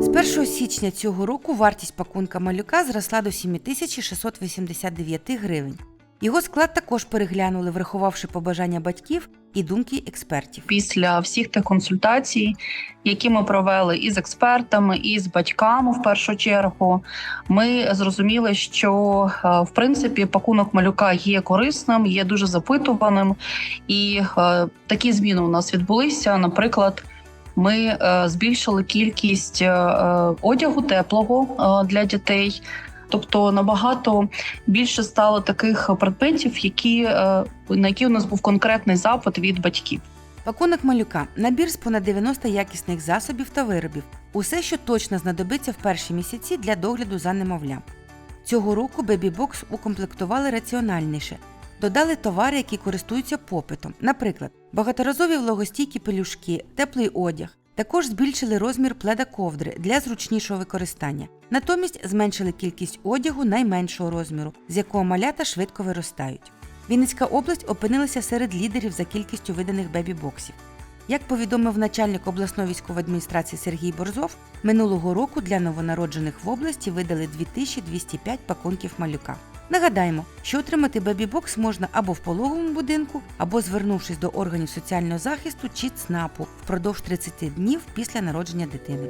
З 1 січня цього року вартість пакунка малюка зросла до 7689 гривень. Його склад також переглянули, врахувавши побажання батьків і думки експертів. після всіх тих консультацій, які ми провели і з експертами, і з батьками в першу чергу, ми зрозуміли, що е, в принципі пакунок малюка є корисним, є дуже запитуваним, і е, такі зміни у нас відбулися. Наприклад. Ми е, збільшили кількість е, е, одягу теплого для дітей, тобто набагато більше стало таких предметів, які на які у нас був конкретний запит від батьків. Пакунок малюка набір з понад 90 якісних засобів та виробів. Усе, що точно знадобиться в перші місяці для догляду за немовлям. Цього року бебі-бокс укомплектували раціональніше. Додали товари, які користуються попитом, наприклад, багаторазові влагостійкі пелюшки, теплий одяг. Також збільшили розмір пледа ковдри для зручнішого використання. Натомість зменшили кількість одягу найменшого розміру, з якого малята швидко виростають. Вінницька область опинилася серед лідерів за кількістю виданих бебі-боксів. Як повідомив начальник обласної військової адміністрації Сергій Борзов, минулого року для новонароджених в області видали 2205 пакунків малюка. Нагадаємо, що отримати бебі-бокс можна або в пологовому будинку, або звернувшись до органів соціального захисту чи ЦНАПу впродовж 30 днів після народження дитини.